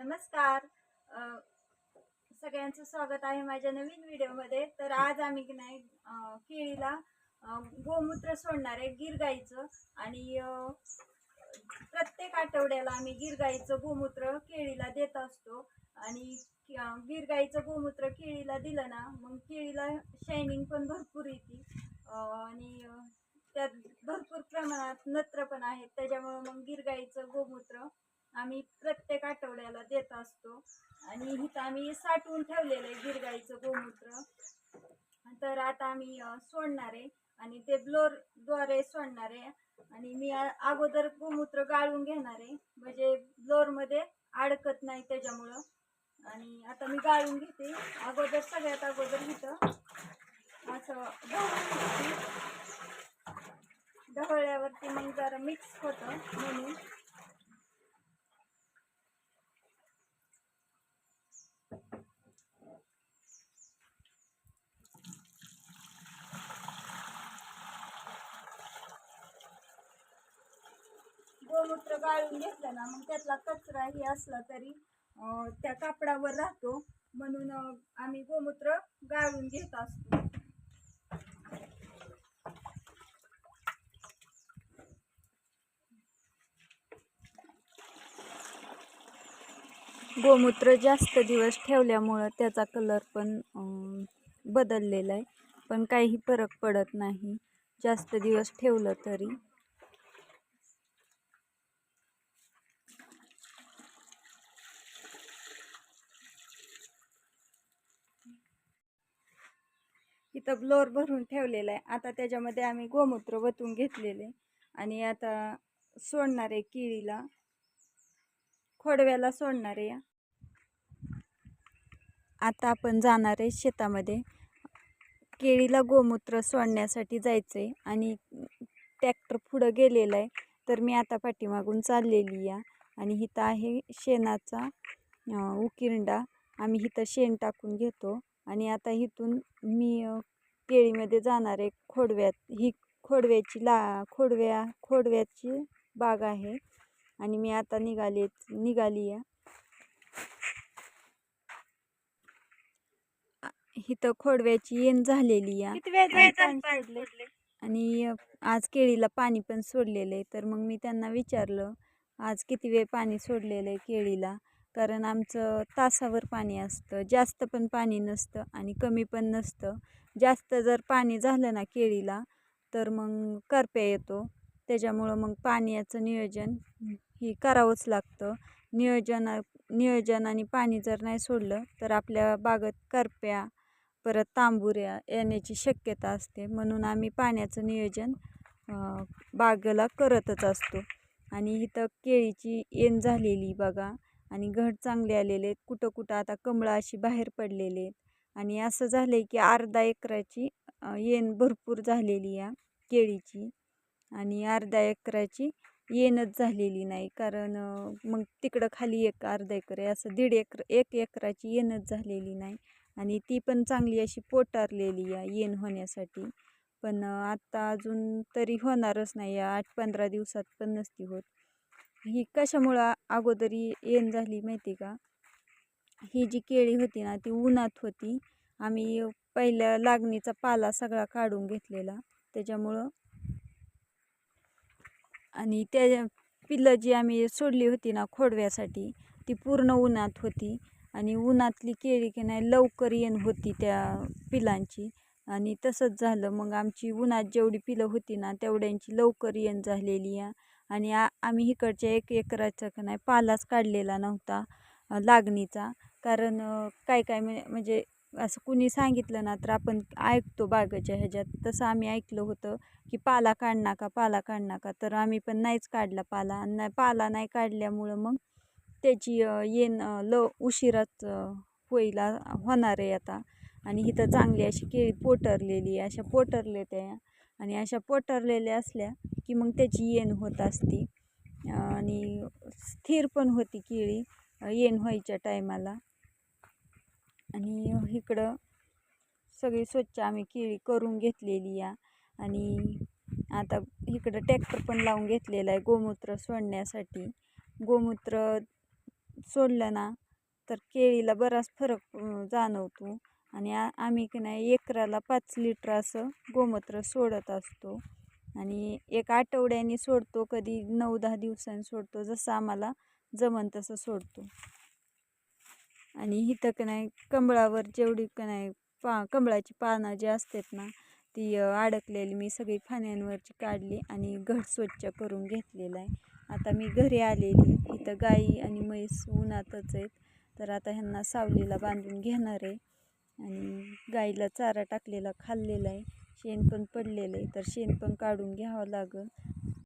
नमस्कार. सगळ्यांचं स्वागत आहे माझ्या नवीन व्हिडिओमध्ये. तर आज आम्ही की नाही केळीला गोमूत्र सोडणार आहे गिरगाईचं. आणि प्रत्येक आठवड्याला आम्ही गिरगाईचं गोमूत्र केळीला देत असतो. आणि गिरगाईचं गिर गोमूत्र केळीला दिलं ना मग केळीला शायनिंग पण भरपूर येते. आणि त्यात भरपूर प्रमाणात नत्र पण आहेत. त्याच्यामुळं मग गिरगाईचं गोमूत्र आम्ही प्रत्येक आठवड्याला देत असतो. आणि इथं आम्ही साठवून ठेवलेलं आहे गिरगाईचं गोमूत्र. तर आता आम्ही सोडणार आहे. आणि ते ब्लोरद्वारे सोडणार आहे. आणि मी अगोदर गोमूत्र गाळून घेणार आहे. म्हणजे ब्लोरमध्ये अडकत नाही त्याच्यामुळं. आणि आता मी गाळून घेते. अगोदर सगळ्यात अगोदर इथं असं ढवळून घेते. ढवळल्यावरती मग जरा मिक्स होतं म्हणून. मूत्र गाळून घेतलं ना मग त्यातला कचराही असला तरी त्या कापडावर राहतो. म्हणून आम्ही गोमूत्र गाळून घेत असतो. गोमूत्र जास्त दिवस ठेवल्यामुळं त्याचा कलर पण बदललेला आहे. पण काही फरक पडत नाही. जास्त दिवस ठेवलं तरी. इथं ब्लोअर भरून ठेवलेला आहे. आता त्याच्यामध्ये आम्ही गोमूत्र वतून घेतलेले आणि आता सोडणार आहे केळीला खोडव्याला सोडणार आहे आता आपण जाणार आहे शेतामध्ये. केळीला गोमूत्र सोडण्यासाठी जायचं आहे आणि ट्रॅक्टर पुढं गेलेलं आहे. तर मी आता पाठीमागून चाललेली या. आणि इथं आहे शेणाचा उकिरंडा. आम्ही इथं शेण टाकून घेतो. आणि आता इथून मी केळीमध्ये जाणार खोडव्यात. ही खोडव्याची ला खोडव्या खोडव्याची बाग आहे. आणि मी आता निघाले निघाली आहे. इथं खोडव्याची येण झालेली आहे. आणि आज केळीला पाणी पण सोडलेलं आहे. तर मग मी त्यांना विचारलं आज किती वेळ पाणी सोडलेलं आहे केळीला? कारण आमचं तासावर पाणी असतं जास्त पण पाणी नसतं आणि कमी पण नसतं. जास्त जर पाणी झालं ना केळीला तर मग करप्या येतो. त्याच्यामुळं मग पाण्याचं नियोजन ही करावंच लागतं. नियोजन नियोजन आणि पाणी जर नाही सोडलं तर आपल्या बागेत करप्या परत तांबुऱ्या येण्याची शक्यता असते. म्हणून आम्ही पाण्याचं नियोजन बागेला करतच असतो. आणि इथं केळीची येण झालेली बघा. आणि घड चांगले आलेले आहेत. कुठं कुठं आता कमळं अशी बाहेर पडलेले आहेत. आणि असं झालं आहे की अर्धा एकराची येण भरपूर झालेली आहे केळीची आणि अर्धा एकराची येणच झालेली नाही. कारण मग तिकडं खाली एक अर्धा एकर आहे. असं दीड एकर एक एकराची येणच झालेली नाही. आणि ती पण चांगली अशी पोटारलेली आहे येण होण्यासाठी. पण आत्ता अजून तरी होणारच नाही. या आठ पंधरा दिवसात पण नसती होत. ही कशामुळं अगोदरी येण झाली माहिती का? ही जी केळी होती ना ती उन्हात होती. आम्ही पहिल्या लागणीचा पाला सगळा काढून घेतलेला. त्याच्यामुळं आणि त्या पिल्लं जी आम्ही सोडली होती ना खोडव्यासाठी ती पूर्ण उन्हात होती. आणि उन्हातली केळी की नाही लवकर येण होती त्या पिलांची. आणि तसंच झालं. मग आमची उन्हात जेवढी पिलं होती ना तेवढ्यांची लवकर येण झालेली आहे. आणि आ आम्ही इकडच्या एक एकराचा का नाही पालाच काढलेला नव्हता लागणीचा. कारण काय काय म्हणजे असं कुणी सांगितलं ना तर आपण ऐकतो बागेच्या ह्याच्यात. तसं आम्ही ऐकलं होतं की पाला काढ नका पाला काढ नका तर आम्ही पण नाहीच काढला पाला. आणि नाही पाला नाही काढल्यामुळं मग त्याची येणं येण ल उशिराच होईला होणार आहे आता. आणि इथं चांगली अशी केळी पोटरलेली आहे. अशा पोटरले त्या आणि अशा पटरलेल्या असल्या की मग त्याची येण होत असती. आणि स्थिर पण होती केळी येण व्हायच्या टायमाला. आणि इकडं सगळी स्वच्छ आम्ही केळी करून घेतलेली या. आणि आता इकडं ट्रॅक्टर पण लावून घेतलेला आहे गोमूत्र सोडण्यासाठी. गोमूत्र सोडलं ना तर केळीला बराच फरक जाणवतो. आणि आम्ही की नाही एकराला पाच लिटर असं गोमूत्र सोडत असतो. आणि एक आठवड्याने सोडतो कधी नऊ दहा दिवसांनी सोडतो जसं आम्हाला जमन तसं सोडतो. आणि इथं का नाही कमळावर जेवढी का नाही पा कमळाची पानं जी असतात ना ती अडकलेली मी सगळी फाण्यांवरची काढली आणि घर स्वच्छ करून घेतलेला आहे. आता मी घरी आलेली इथं गाई आणि म्हैस उन्हातच आहेत. तर आता ह्यांना सावलीला बांधून घेणार आहे. आणि गाईला चारा टाकलेला खाल्लेला आहे. शेण पण पडलेलं आहे तर शेण पण काढून घ्यावं लागेल.